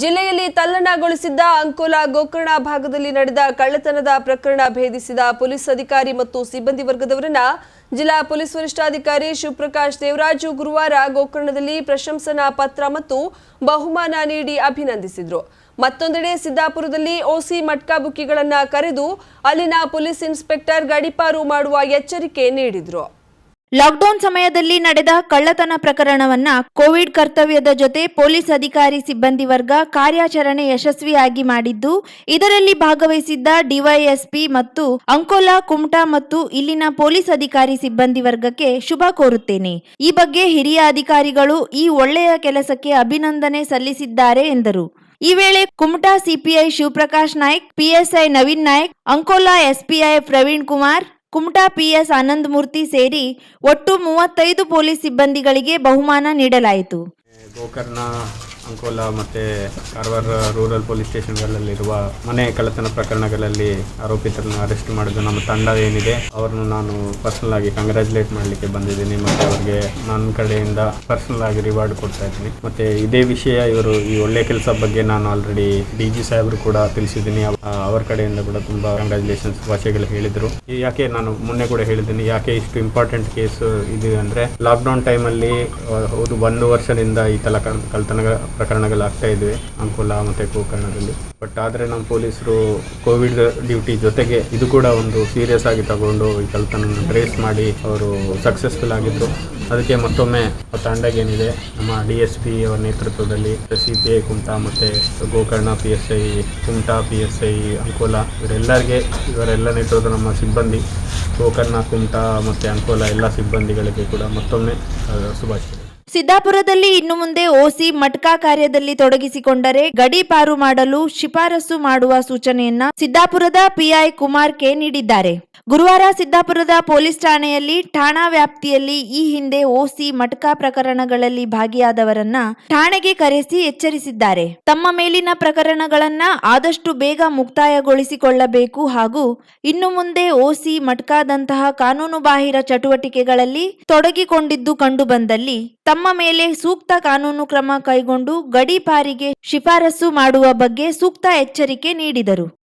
ಜಿಲ್ಲೆಯಲ್ಲಿ ತಲ್ಲಣಗೊಳಿಸಿದ್ದ ಅಂಕೋಲಾ ಗೋಕರ್ಣ ಭಾಗದಲ್ಲಿ ನಡೆದ ಕಳ್ಳತನದ ಪ್ರಕರಣ ಭೇದಿಸಿದ ಪೊಲೀಸ್ ಅಧಿಕಾರಿ ಮತ್ತು ಸಿಬ್ಬಂದಿ ವರ್ಗದವರನ್ನ ಜಿಲ್ಲಾ ಪೊಲೀಸ್ ವರಿಷ್ಠಾಧಿಕಾರಿ ಶಿವಪ್ರಕಾಶ್ ದೇವರಾಜು ಗುರುವಾರ ಗೋಕರ್ಣದಲ್ಲಿ ಪ್ರಶಂಸನಾ ಪತ್ರ ಮತ್ತು ಬಹುಮಾನ ನೀಡಿ ಅಭಿನಂದಿಸಿದರು. ಮತ್ತೊಂದೆಡೆ ಸಿದ್ದಾಪುರದಲ್ಲಿ ಓಸಿ ಮಟ್ಕಾ ಬುಕ್ಕಿಗಳನ್ನು ಕರೆದು ಅಲ್ಲಿನ ಪೊಲೀಸ್ ಇನ್ಸ್ಪೆಕ್ಟರ್ ಗಡಿಪಾರು ಮಾಡುವ ಎಚ್ಚರಿಕೆ ನೀಡಿದ್ರು. ಲಾಕ್ಡೌನ್ ಸಮಯದಲ್ಲಿ ನಡೆದ ಕಳ್ಳತನ ಪ್ರಕರಣವನ್ನ ಕೋವಿಡ್ ಕರ್ತವ್ಯದ ಜೊತೆ ಪೊಲೀಸ್ ಅಧಿಕಾರಿ ಸಿಬ್ಬಂದಿ ವರ್ಗ ಕಾರ್ಯಾಚರಣೆ ಯಶಸ್ವಿಯಾಗಿ ಮಾಡಿದ್ದು, ಇದರಲ್ಲಿ ಭಾಗವಹಿಸಿದ್ದ ಡಿವೈಎಸ್ಪಿ ಮತ್ತು ಅಂಕೋಲಾ, ಕುಮಟಾ ಮತ್ತು ಇಲ್ಲಿನ ಪೊಲೀಸ್ ಅಧಿಕಾರಿ ಸಿಬ್ಬಂದಿ ವರ್ಗಕ್ಕೆ ಶುಭ ಕೋರುತ್ತೇನೆ. ಈ ಬಗ್ಗೆ ಹಿರಿಯ ಅಧಿಕಾರಿಗಳು ಈ ಒಳ್ಳೆಯ ಕೆಲಸಕ್ಕೆ ಅಭಿನಂದನೆ ಸಲ್ಲಿಸಿದ್ದಾರೆ ಎಂದರು. ಈ ವೇಳೆ Kumta CPI Shivaprakash Naik PSI Naveen Naik, Ankola SPI Praveen Kumar Kumta PS Anand Murthy ಸೇರಿ ಒಟ್ಟು ಮೂವತ್ತೈದು ಪೊಲೀಸ್ ಸಿಬ್ಬಂದಿಗಳಿಗೆ ಬಹುಮಾನ ನೀಡಲಾಯಿತು. ಗೋಕರ್ಣ ಅಂಕೋಲಾ ಮತ್ತು ಕಾರವಾರ ರೂರಲ್ ಪೊಲೀಸ್ ಸ್ಟೇಷನ್ಗಳಲ್ಲಿರುವ ಮನೆ ಕಳ್ಳತನ ಪ್ರಕರಣಗಳಲ್ಲಿ ಆರೋಪಿತರನ್ನು ಅರೆಸ್ಟ್ ಮಾಡಿದ ನಮ್ಮ ತಂಡ ಏನಿದೆ, ಅವರನ್ನು ನಾನು ಪರ್ಸನಲ್ ಆಗಿ ಕಂಗ್ರ್ಯಾಚುಲೇಟ್ ಮಾಡಲಿಕ್ಕೆ ಬಂದಿದ್ದೀನಿ ಮತ್ತು ಅವರಿಗೆ ನನ್ನ ಕಡೆಯಿಂದ ಪರ್ಸನಲ್ ಆಗಿ ರಿವಾರ್ಡ್ ಕೊಡ್ತಾ ಇದ್ದೀನಿ. ಮತ್ತು ಇದೇ ವಿಷಯ ಇವರು ಈ ಒಳ್ಳೆ ಕೆಲಸ ಬಗ್ಗೆ ನಾನು ಆಲ್ರೆಡಿ ಡಿ ಜಿ ಸಾಹೇಬರು ಕೂಡ ತಿಳಿಸಿದ್ದೀನಿ. ಅವ್- ಅವರ ಕಡೆಯಿಂದ ಕೂಡ ತುಂಬ ಕಂಗ್ರ್ಯಾಚುಲೇಷನ್ಸ್ ಭಾಷೆಗಳು ಹೇಳಿದರು. ಯಾಕೆ ನಾನು ಮೊನ್ನೆ ಕೂಡ ಹೇಳಿದ್ದೀನಿ, ಯಾಕೆ ಇಷ್ಟು ಇಂಪಾರ್ಟೆಂಟ್ ಕೇಸ್ ಇದು ಅಂದರೆ ಲಾಕ್ಡೌನ್ ಟೈಮಲ್ಲಿ ಒಂದು ವರ್ಷದಿಂದ ಈ ತಲ ಕಲ್ತನ ಪ್ರಕರಣಗಳಾಗ್ತಾ ಇದ್ವಿ, ಅಂಕೋಲ ಮತ್ತು ಗೋಕರ್ಣದಲ್ಲಿ. ಬಟ್ ಆದರೆ ನಮ್ಮ ಪೊಲೀಸರು ಕೋವಿಡ್ ಡ್ಯೂಟಿ ಜೊತೆಗೆ ಇದು ಕೂಡ ಒಂದು ಸೀರಿಯಸ್ ಆಗಿ ತಗೊಂಡು ಈ ಕಳ್ತನ ಟ್ರೇಸ್ ಮಾಡಿ ಅವರು ಸಕ್ಸಸ್ಫುಲ್ ಆಗಿದ್ರು. ಅದಕ್ಕೆ ಮತ್ತೊಮ್ಮೆ ತಾಂಡಗೇನಿದೆ ನಮ್ಮ ಡಿ ಎಸ್ ಪಿ ಅವರ ನೇತೃತ್ವದಲ್ಲಿ ಸಿ ಪಿ ಐ ಕುಮಟಾ ಮತ್ತು Gokarna P S I Kumta P S I Ankola, ಇವರೆಲ್ಲರಿಗೆ ಇವರೆಲ್ಲ ನೇತೃತ್ವದ ನಮ್ಮ ಸಿಬ್ಬಂದಿ, ಗೋಕರ್ಣ, ಕುಮಟಾ ಮತ್ತು ಅಂಕೋಲಾ ಎಲ್ಲ ಸಿಬ್ಬಂದಿಗಳಿಗೆ ಕೂಡ ಮತ್ತೊಮ್ಮೆ ಶುಭಾಶಯ. ಸಿದ್ದಾಪುರದಲ್ಲಿ ಇನ್ನು ಮುಂದೆ ಓಸಿ ಮಟ್ಕಾ ಕಾರ್ಯದಲ್ಲಿ ತೊಡಗಿಸಿಕೊಂಡರೆ ಗಡೀಪಾರು ಮಾಡಲು ಶಿಫಾರಸು ಮಾಡುವ ಸೂಚನೆಯನ್ನ ಸಿದ್ದಾಪುರದ ಪಿಐ ಕುಮಾರ್ ಕೆ ನೀಡಿದ್ದಾರೆ. ಗುರುವಾರ ಸಿದ್ದಾಪುರದ ಪೊಲೀಸ್ ಠಾಣೆಯಲ್ಲಿ ಠಾಣಾ ವ್ಯಾಪ್ತಿಯಲ್ಲಿ ಈ ಹಿಂದೆ ಓಸಿ ಮಟ್ಕಾ ಪ್ರಕರಣಗಳಲ್ಲಿ ಭಾಗಿಯಾದವರನ್ನ ಠಾಣೆಗೆ ಕರೆಸಿ ಎಚ್ಚರಿಸಿದ್ದಾರೆ. ತಮ್ಮ ಮೇಲಿನ ಪ್ರಕರಣಗಳನ್ನ ಆದಷ್ಟು ಬೇಗ ಮುಕ್ತಾಯಗೊಳಿಸಿಕೊಳ್ಳಬೇಕು ಹಾಗೂ ಇನ್ನು ಮುಂದೆ ಓಸಿ ಮಟ್ಕಾದಂತಹ ಕಾನೂನುಬಾಹಿರ ಚಟುವಟಿಕೆಗಳಲ್ಲಿ ತೊಡಗಿಕೊಂಡಿದ್ದು ಕಂಡುಬಂದಲ್ಲಿ ತಮ್ಮ ಮೇಲೆ ಸೂಕ್ತ ಕಾನೂನು ಕ್ರಮ ಕೈಗೊಂಡು ಗಡೀಪಾರಿಗೆ ಶಿಫಾರಸು ಮಾಡುವ ಬಗ್ಗೆ ಸೂಕ್ತ ಎಚ್ಚರಿಕೆ ನೀಡಿದರು.